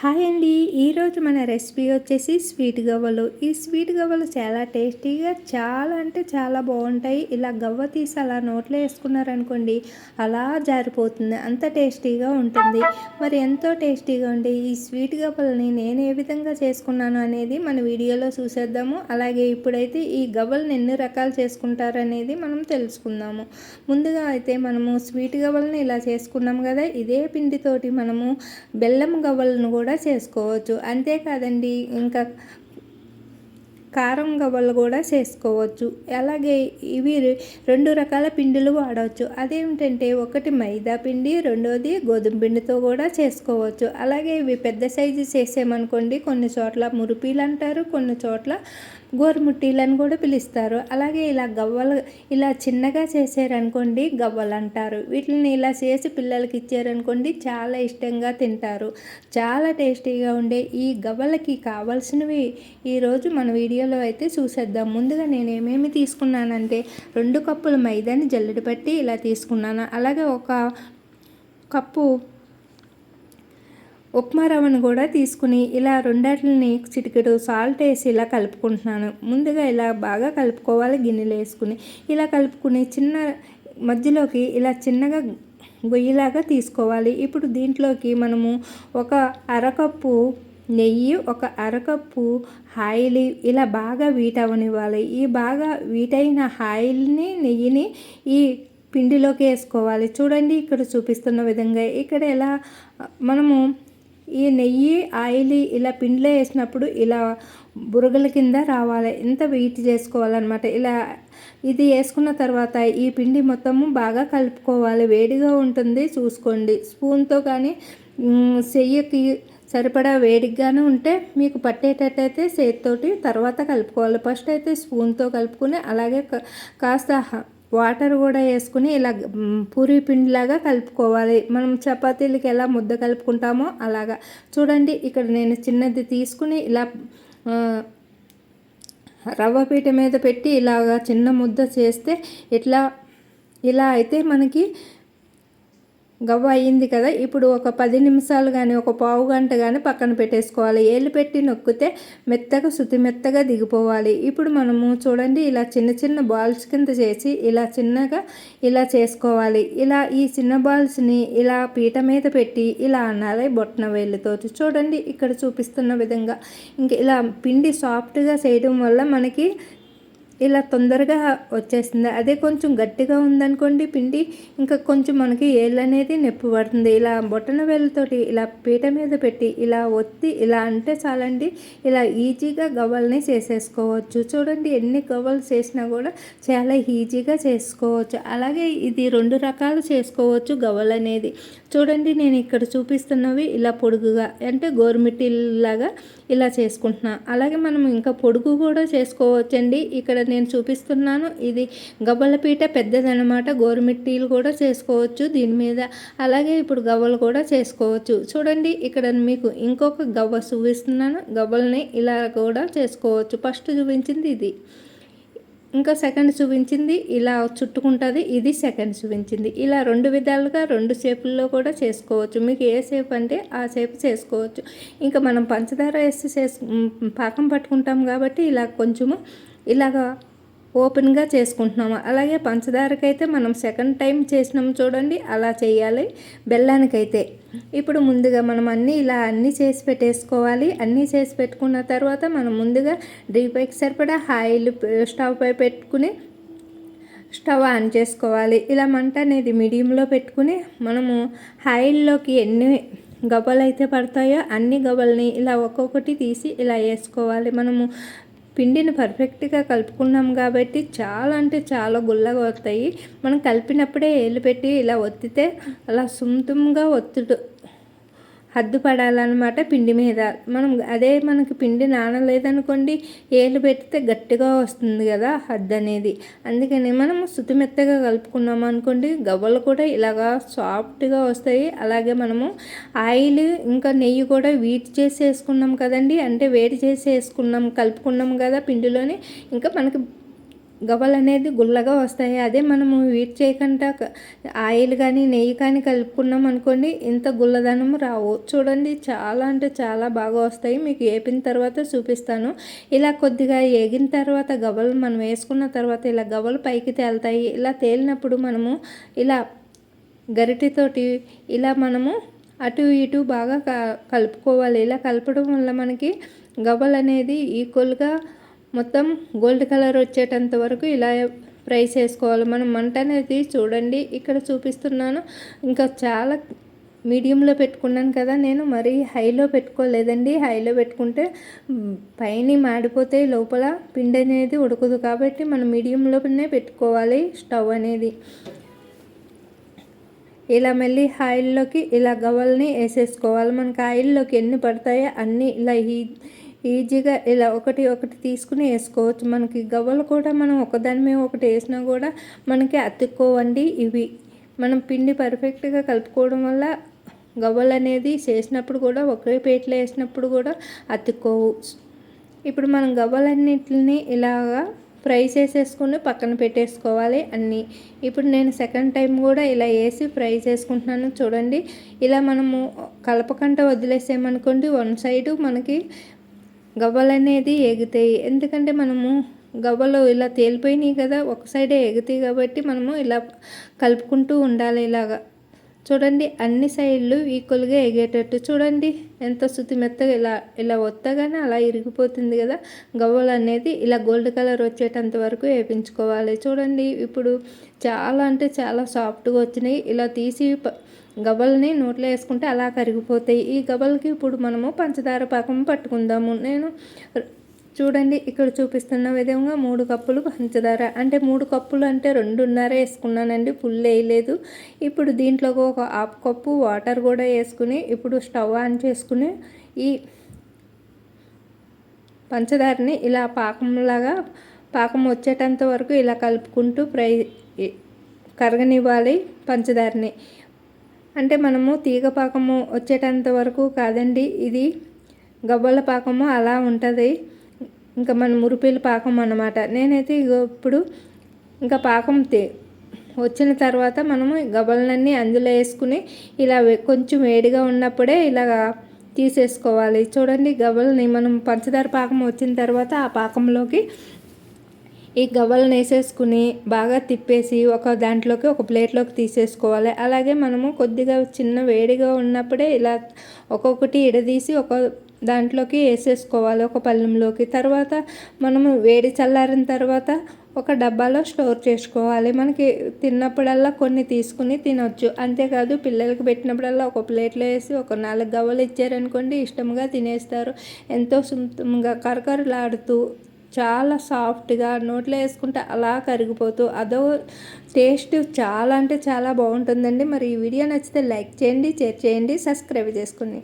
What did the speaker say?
Hi అండి. ఈరోజు మన రెసిపీ వచ్చేసి స్వీట్ గవ్వలు. ఈ స్వీట్ గవ్వలు చాలా టేస్టీగా చాలా అంటే చాలా బాగుంటాయి. ఇలా గవ్వ తీసి అలా నోట్లో వేసుకున్నారనుకోండి అలా జారిపోతుంది. అంత టేస్టీగా ఉంటుంది. మరి ఎంతో టేస్టీగా ఉండే ఈ స్వీట్ గవ్వలని నేను ఏ విధంగా చేసుకున్నాను అనేది మన వీడియోలో చూసేద్దాము. అలాగే ఇప్పుడైతే ఈ గవ్వలను ఎన్ని రకాలు చేసుకుంటారు అనేది మనం తెలుసుకుందాము. ముందుగా అయితే మనము స్వీట్ గవ్వలను ఇలా చేసుకున్నాం కదా ఇదే పిండితోటి మనము బెల్లం గవ్వలను కూడా కూడా చేసుకోవచ్చు. అంతేకాదండి ఇంకా కారం గవ్వలు కూడా చేసుకోవచ్చు. అలాగే ఇవి రెండు రకాల పిండిలు వాడవచ్చు. అదేమిటంటే ఒకటి మైదా పిండి రెండోది గోధుమ పిండితో కూడా చేసుకోవచ్చు. అలాగే ఇవి పెద్ద సైజు చేసేమనుకోండి కొన్ని చోట్ల మురిపీలు అంటారు కొన్ని చోట్ల గోరుముట్టీలని కూడా పిలుస్తారు. అలాగే ఇలా గవ్వలు ఇలా చిన్నగా చేశారనుకోండి గవ్వలు అంటారు. వీటిని ఇలా చేసి పిల్లలకి ఇచ్చారనుకోండి చాలా ఇష్టంగా తింటారు. చాలా టేస్టీగా ఉండే ఈ గవ్వలకి కావాల్సినవి ఈరోజు మన వీడియోలో అయితే చూసేద్దాం. ముందుగా నేను ఏమేమి తీసుకున్నానంటే రెండు కప్పుల మైదాని జల్లెడ పట్టి ఇలా తీసుకున్నాను. అలాగే ఒక కప్పు ఉప్మా రవ్వను కూడా తీసుకుని ఇలా రెండాటిని చిటికెడు సాల్ట్ వేసి ఇలా కలుపుకుంటున్నాను. ముందుగా ఇలా బాగా కలుపుకోవాలి గిన్నెలు వేసుకుని. ఇలా కలుపుకుని చిన్న మధ్యలోకి ఇలా చిన్నగా గొయ్యిలాగా తీసుకోవాలి. ఇప్పుడు దీంట్లోకి మనము ఒక అరకప్పు నెయ్యి ఒక అరకప్పు ఆయిల్ ఇలా బాగా వీట్ అవనివ్వాలి ఈ బాగా వీటైన ఆయిల్ని నెయ్యిని ఈ పిండిలోకి వేసుకోవాలి. చూడండి ఇక్కడ చూపిస్తున్న విధంగా. ఇక్కడ ఎలా మనము ఈ నెయ్యి ఆయిల్ ఇలా పిండిలో వేసినప్పుడు ఇలా బురగల కింద రావాలి. ఇంత వెయిట్ చేసుకోవాలన్నమాట. ఇలా ఇది వేసుకున్న తర్వాత ఈ పిండి మొత్తము బాగా కలుపుకోవాలి. వేడిగా ఉంటుంది చూసుకోండి. స్పూన్తో కానీ చెయ్యికి సరిపడా వేడిగానే ఉంటే మీకు పట్టేటట్టయితే చేతితోటి తర్వాత కలుపుకోవాలి. ఫస్ట్ అయితే స్పూన్తో కలుపుకుని అలాగే కాస్త వాటర్ కూడా వేసుకుని ఇలా పూరి పిండిలాగా కలుపుకోవాలి. మనం చపాతీలకి ఎలా ముద్ద కలుపుకుంటామో అలాగా. చూడండి ఇక్కడ నేను చిన్నది తీసుకుని ఇలా రవ్వ పీట మీద పెట్టి ఇలాగా చిన్న ముద్ద చేస్తే ఇట్లా ఇలా అయితే మనకి గవ్వ అయింది కదా ఇప్పుడు ఒక పది నిమిషాలు కానీ ఒక పావు గంట కానీ పక్కన పెట్టేసుకోవాలి. ఏళ్ళు పెట్టి నొక్కితే మెత్తగా శుతి మెత్తగా దిగిపోవాలి. ఇప్పుడు మనము చూడండి ఇలా చిన్న చిన్న బాల్స్ కింద చేసి ఇలా చిన్నగా ఇలా చేసుకోవాలి. ఇలా ఈ చిన్న బాల్స్ని ఇలా పీట మీద పెట్టి ఇలా అనాలి బొట్టన వేళ్ళతో చూడండి ఇక్కడ చూపిస్తున్న విధంగా. ఇంక ఇలా పిండి సాఫ్ట్గా చేయడం వల్ల మనకి ఇలా తొందరగా వచ్చేస్తుంది. అదే కొంచెం గట్టిగా ఉందనుకోండి పిండి ఇంకా కొంచెం మనకి ఏళ్ళు అనేది నొప్పి పడుతుంది. ఇలా బొట్టన వేళ్ళతోటి ఇలా పీట మీద పెట్టి ఇలా ఒత్తి ఇలా అంటే చాలండి. ఇలా ఈజీగా గవ్వల్ని చేసేసుకోవచ్చు. చూడండి ఎన్ని గవ్వలు చేసినా కూడా చాలా ఈజీగా చేసుకోవచ్చు. అలాగే ఇది రెండు రకాలు చేసుకోవచ్చు గవ్వలు అనేది. చూడండి నేను ఇక్కడ చూపిస్తున్నవి ఇలా పొడుగుగా అంటే గోరుమిట్టిలాగా ఇలా చేసుకుంటున్నా. అలాగే మనం ఇంకా పొడుగు కూడా చేసుకోవచ్చండి. ఇక్కడ నేను చూపిస్తున్నాను. ఇది గవ్వలపీట పెద్దదనమాట గోరుమిట్టీలు కూడా చేసుకోవచ్చు దీని మీద. అలాగే ఇప్పుడు గవ్వలు కూడా చేసుకోవచ్చు. చూడండి ఇక్కడ మీకు ఇంకొక గవ్వ చూపిస్తున్నాను. గవ్వల్ని ఇలా కూడా చేసుకోవచ్చు. ఫస్ట్ చూపించింది ఇది. ఇంకా సెకండ్ చూపించింది. ఇలా చుట్టుకుంటుంది. ఇది సెకండ్ చూపించింది. ఇలా రెండు విధాలుగా రెండు షేపుల్లో కూడా చేసుకోవచ్చు. మీకు ఏ షేప్ అంటే ఆ షేప్ చేసుకోవచ్చు. ఇంకా మనం పంచదార వేసి చేసు పాకం పట్టుకుంటాం కాబట్టి ఇలా కొంచెము ఇలాగా ఓపెన్గా చేసుకుంటున్నాము. అలాగే పంచదారకైతే మనం సెకండ్ టైం చేసినాము చూడండి అలా చేయాలి బెల్లానికైతే. ఇప్పుడు ముందుగా మనం అన్నీ ఇలా అన్నీ చేసి పెట్టేసుకోవాలి. అన్నీ చేసి పెట్టుకున్న తర్వాత మనం ముందుగా డీపైకి సరిపడా ఆయిల్ స్టవ్ పై పెట్టుకుని స్టవ్ ఆన్ చేసుకోవాలి. ఇలా మంట అనేది మీడియంలో పెట్టుకుని మనము ఆయిల్లోకి ఎన్ని గవ్వలు అయితే పడతాయో అన్ని గబల్ని ఇలా ఒక్కొక్కటి తీసి ఇలా వేసుకోవాలి. మనము పిండిని పర్ఫెక్ట్గా కలుపుకున్నాం కాబట్టి చాలా అంటే చాలా గుల్లగా వస్తాయి. మనం కలిపినప్పుడే ఏళ్ళు పెట్టి ఇలా ఒత్తితే అలా సుమ్తుమ్గా ఒత్తుడు. హద్దు పడాలన్నమాట పిండి మీద. మనం అదే మనకి పిండి నానలేదనుకోండి ఏళ్ళు పెడితే గట్టిగా వస్తుంది కదా హద్దు అనేది అందుకని మనం సుతిమెత్తగా కలుపుకున్నాం అనుకోండి గవ్వలు కూడా ఇలాగా సాఫ్ట్గా వస్తాయి. అలాగే మనము ఆయిల్ ఇంకా నెయ్యి కూడా వీట్ చేసి వేసుకున్నాం కదండి. అంటే వేడి చేసి వేసుకున్నాం కలుపుకున్నాం కదా పిండిలోనే. ఇంకా మనకి గవ్వలు అనేది గుల్లగా వస్తాయి. అదే మనము వీట్ చేయకుండా ఆయిల్ కానీ నెయ్యి కానీ కలుపుకున్నాం అనుకోండి ఇంత గుల్లదనం రావు. చూడండి చాలా అంటే చాలా బాగా వస్తాయి. మీకు వేపిన తర్వాత చూపిస్తాను. ఇలా కొద్దిగా ఏగిన తర్వాత గవ్వలు మనం వేసుకున్న తర్వాత ఇలా గవ్వలు పైకి తేలుతాయి. ఇలా తేలినప్పుడు మనము ఇలా గరిటెతోటి ఇలా మనము అటు ఇటు బాగా కలుపుకోవాలి. ఇలా కలపడం వల్ల మనకి గవ్వలు అనేది ఈక్వల్గా మొత్తం గోల్డ్ కలర్ వచ్చేటంత వరకు ఇలా ఫ్రై చేసుకోవాలి మనం మంట అనేది చూడండి ఇక్కడ చూపిస్తున్నాను. ఇంకా చాలా మీడియంలో పెట్టుకున్నాను కదా నేను మరీ హైలో పెట్టుకోలేదండి. హైలో పెట్టుకుంటే పైన మాడిపోతే లోపల పిండి అనేది ఉడకదు కాబట్టి మనం మీడియంలోనే పెట్టుకోవాలి స్టవ్ అనేది. ఇలా మళ్ళీ ఆయిల్లోకి ఇలా గవ్వల్ని వేసేసుకోవాలి. మనకి ఆయిల్లోకి ఎన్ని పడతాయో అన్నీ ఇలా ఈ ఈజీగా ఇలా ఒకటి ఒకటి తీసుకుని వేసుకోవచ్చు. మనకి గవ్వలు కూడా మనం ఒకదాని మీద ఒకటి వేసినా కూడా మనకి అతుక్కోవండి. ఇవి మనం పిండి పర్ఫెక్ట్గా కలుపుకోవడం వల్ల గవ్వలు అనేది చేసినప్పుడు కూడా ఒకే పేట్లో వేసినప్పుడు కూడా అతుక్కోవు. ఇప్పుడు మనం గవ్వలన్నిటిని ఇలాగా ఫ్రై చేసేసుకుని పక్కన పెట్టేసుకోవాలి అన్నీ. ఇప్పుడు నేను సెకండ్ టైం కూడా ఇలా వేసి ఫ్రై చేసుకుంటున్నాను చూడండి. ఇలా మనము కలపకంట వదిలేసామనుకోండి వన్ సైడు మనకి గవ్వలు అనేది ఎగుతాయి. ఎందుకంటే మనము గవ్వలు ఇలా తేలిపోయినాయి కదా ఒక సైడే ఎగుతాయి కాబట్టి మనము ఇలా కలుపుకుంటూ ఉండాలి ఇలాగా. చూడండి అన్ని సైడ్లు ఈక్వల్గా ఎగేటట్టు. చూడండి ఎంత శుతి మెత్తగా ఇలా ఇలా వత్తగానే అలా ఇరిగిపోతుంది కదా. గవ్వలు అనేది ఇలా గోల్డ్ కలర్ వచ్చేటంత వరకు వేపించుకోవాలి. చూడండి ఇప్పుడు చాలా అంటే చాలా సాఫ్ట్గా వచ్చినాయి. ఇలా తీసి గబల్ని నోట్లో వేసుకుంటే అలా కరిగిపోతాయి. ఈ గబల్కి ఇప్పుడు మనము పంచదార పాకం పట్టుకుందాము. నేను చూడండి ఇక్కడ చూపిస్తున్న విధంగా మూడు కప్పులు పంచదార. అంటే మూడు కప్పులు అంటే రెండున్నర వేసుకున్నానండి ఫుల్ వేయలేదు. ఇప్పుడు దీంట్లో ఒక హాఫ్ కప్పు వాటర్ కూడా వేసుకుని ఇప్పుడు స్టవ్ ఆన్ చేసుకుని ఈ పంచదారని ఇలా పాకంలాగా పాకం వచ్చేటంత వరకు ఇలా కలుపుకుంటూ ఫ్రై కరగనివ్వాలి పంచదారని. అంటే మనము తీగ పాకము వచ్చేటంత వరకు కాదండి. ఇది గవ్వల పాకము అలా ఉంటుంది. ఇంకా మన మురిపిల పాకం అన్నమాట. నేనైతే ఇప్పుడు ఇంకా పాకం వచ్చిన తర్వాత మనము గబలన్నీ అందులో వేసుకుని ఇలా కొంచెం వేడిగా ఉన్నప్పుడే ఇలా తీసేసుకోవాలి. చూడండి గబలని మనం పంచదార పాకం వచ్చిన తర్వాత ఆ పాకంలోకి ఈ గవ్వలను వేసేసుకుని బాగా తిప్పేసి ఒక దాంట్లోకి ఒక ప్లేట్లోకి తీసేసుకోవాలి. అలాగే మనము కొద్దిగా చిన్న వేడిగా ఉన్నప్పుడే ఇలా ఒక్కొక్కటి ఇడదీసి ఒక దాంట్లోకి వేసేసుకోవాలి ఒక పళ్ళెంలోకి. తర్వాత మనము వేడి చల్లారిన తర్వాత ఒక డబ్బాలో స్టోర్ చేసుకోవాలి. మనకి తిన్నప్పుడల్లా కొన్ని తీసుకుని తినొచ్చు. అంతేకాదు పిల్లలకి పెట్టినప్పుడల్లా ఒక ప్లేట్లో వేసి ఒక నాలుగు గవ్వలు ఇచ్చారనుకోండి ఇష్టంగా తినేస్తారు. ఎంతో సుంతంగా కరకరలాడుతూ చాలా సాఫ్ట్గా నోట్లో వేసుకుంటే అలా కరిగిపోతూ అదో టేస్ట్ చాలా అంటే చాలా బాగుంటుందండి. మరి ఈ వీడియో నచ్చితే లైక్ చేయండి షేర్ చేయండి సబ్స్క్రైబ్ చేసుకుని.